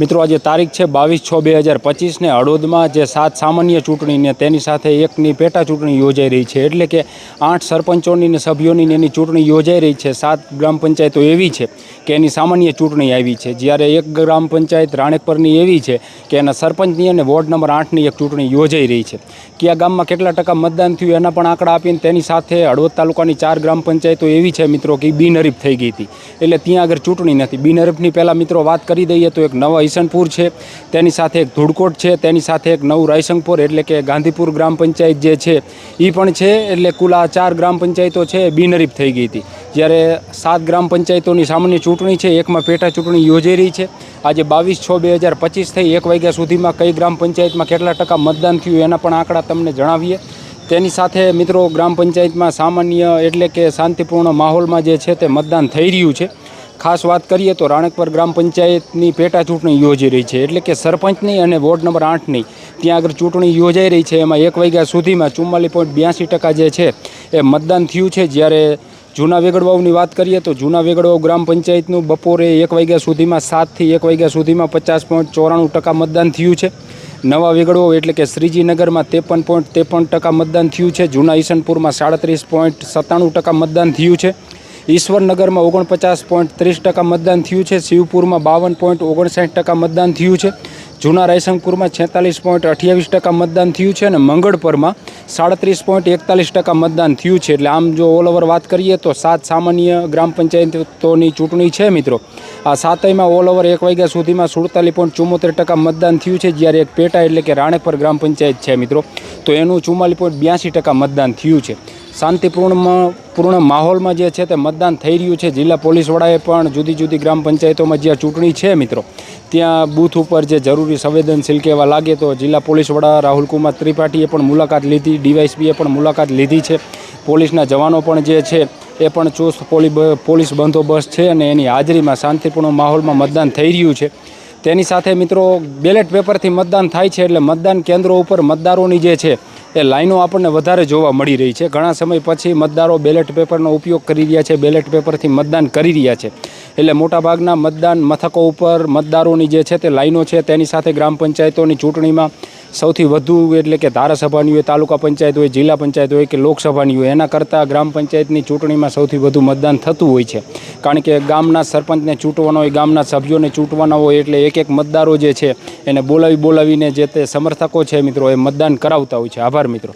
મિત્રો, આજે તારીખ છે બાવીસ છ બે હજાર પચીસને. હળોદમાં જે સાત સામાન્ય ચૂંટણીને તેની સાથે એકની પેટા ચૂંટણી યોજાઈ રહી છે. એટલે કે આઠ સરપંચોની ને સભ્યોની એની ચૂંટણી યોજાઈ રહી છે. સાત ગ્રામ પંચાયતો એવી છે કે એની સામાન્ય ચૂંટણી આવી છે. જ્યારે એક ગ્રામ પંચાયત રાણેકપરની એવી છે કે એના સરપંચની અને વોર્ડ નંબર આઠની એક ચૂંટણી યોજાઈ રહી છે. કયા ગામમાં કેટલા ટકા મતદાન થયું એના પણ આંકડા આપીને તેની સાથે હળવદ તાલુકાની ચાર ગ્રામ પંચાયતો એવી છે મિત્રો કે બિનહરીફ થઈ ગઈ હતી. એટલે ત્યાં આગળ ચૂંટણી નથી. બિનહરીફની પહેલાં મિત્રો વાત કરી દઈએ તો એક નવા ઈસનપુર છે, તેની સાથે એક ધૂળકોટ છે, તેની સાથે એક નવું રાયસંગપુર એટલે કે ગાંધીપુર ગ્રામ પંચાયત જે છે એ પણ છે, એટલે કુલ આ ચાર ગ્રામ પંચાયતો છે, એ બિનહરીફ થઈ ગઈ હતી. જ્યારે સાત ગ્રામ પંચાયતોની સામાન્ય ચૂંટણી છે, એકમાં પેટા ચૂંટણી યોજાઈ રહી છે. આજે બાવીસ છ બે હજાર પચીસ થઈ, એક વાગ્યા સુધીમાં કઈ ગ્રામ પંચાયતમાં કેટલા ટકા મતદાન થયું, એના પણ આંકડા તમને જણાવીએ. તેની સાથે મિત્રો ગ્રામ પંચાયતમાં સામાન્ય એટલે કે શાંતિપૂર્ણ માહોલમાં જે છે, તે મતદાન થઈ રહ્યું છે. ખાસ વાત કરીએ તો રાણકપર ગ્રામ પંચાયતની પેટા ચૂંટણી યોજી રહી છે. એટલે કે સરપંચની અને વોર્ડ નંબર આઠની ત્યાં આગળ ચૂંટણી યોજાઈ રહી છે. એમાં એક વાગ્યા સુધીમાં ચુમ્માલીસ પોઈન્ટ બ્યાસી ટકા જે છે એ મતદાન થયું છે. જ્યારે જૂના વેગડવાઉની વાત કરીએ તો જૂના વેગડવાઉ ગ્રામ પંચાયતનું બપોરે એક વાગ્યા સુધીમાં સાતથી એક વાગ્યા સુધીમાં પચાસ પોઈન્ટ ચોરાણું ટકા મતદાન થયું છે. નવા વેગડવાઉ એટલે કે શ્રીજીનગરમાં ત્રેપન પોઈન્ટ ત્રેપન ટકા મતદાન થયું છે. જૂના ઈસનપુરમાં સાડત્રીસ પોઈન્ટ સત્તાણું ટકા મતદાન થયું છે. ઈશ્વરનગરમાં ઓગણપચાસ પોઈન્ટ ત્રીસ ટકા મતદાન થયું છે. શિવપુરમાં બાવન પોઈન્ટ ઓગણસાઠ ટકા મતદાન થયું છે. જૂના રાયસંગપુરમાં છેતાલીસ પોઈન્ટ અઠ્યાવીસ ટકા મતદાન થયું છે અને મંગળપરમાં સાડત્રીસ પોઈન્ટ એકતાલીસ ટકા મતદાન થયું છે. એટલે આમ જો ઓલ ઓવર વાત કરીએ તો સાત સામાન્ય ગ્રામ પંચાયતોની ચૂંટણી છે મિત્રો. આ સાતયમાં ઓલ ઓવર એક વાગ્યા સુધીમાં સુડતાલીસ પોઈન્ટ ચુમ્મોતેર ટકા મતદાન થયું છે. જ્યારે એક પેટા એટલે કે રાણકપર ગ્રામ પંચાયત છે મિત્રો. તો એનું ચુમ્માલીસ પોઈન્ટ બ્યાસી ટકા મતદાન થયું છે. શાંતિપૂર્ણમાં, પૂર્ણ માહોલમાં જે છે તે મતદાન થઈ રહ્યું છે. જિલ્લા પોલીસ વડાએ પણ જુદી જુદી ગ્રામ પંચાયતોમાં જ્યાં ચૂંટણી છે મિત્રો, ત્યાં બૂથ ઉપર જે જરૂરી સંવેદનશીલ કહેવા લાગે તો જિલ્લા પોલીસ વડા રાહુલકુમાર ત્રિપાઠીએ પણ મુલાકાત લીધી, ડીવાયસપીએ પણ મુલાકાત લીધી છે. પોલીસના જવાનો પણ જે છે એ પણ ચુસ્ત પોલી પોલીસ બંદોબસ્ત છે અને એની હાજરીમાં શાંતિપૂર્ણ માહોલમાં મતદાન થઈ રહ્યું છે. તેની સાથે મિત્રો, બેલેટ પેપરથી મતદાન થાય છે એટલે મતદાન કેન્દ્રો ઉપર મતદારોની જે છે એ લાઈનો આપણને વધારે જોવા મળી રહી છે. ઘણા સમય પછી મતદારો બેલેટ પેપરનો ઉપયોગ કરી રહ્યા છે, બેલેટ પેપરથી મતદાન કરી રહ્યા છે. એટલે મોટાભાગના મતદાન મથકો ઉપર મતદારોની જે છે તે લાઈનો છે, તેની સાથે ગ્રામ પંચાયતોની ચૂંટણીમાં સૌથી વધુ એટલે કે ધારાસભાની હોય, તાલુકા પંચાયત હોય, જિલ્લા પંચાયત હોય કે લોકસભાની હોય, એના કરતાં ગ્રામ પંચાયતની ચૂંટણીમાં સૌથી વધુ મતદાન થતું હોય છે. કારણ કે ગામના સરપંચને ચૂંટવાનો હોય, ગામના સભ્યોને ચૂંટવાના હોય, એટલે એક એક મતદારો જે છે, એને બોલાવી બોલાવીને જે તે સમર્થકો છે મિત્રો, એ મતદાન કરાવતા હોય છે. આભાર મિત્રો.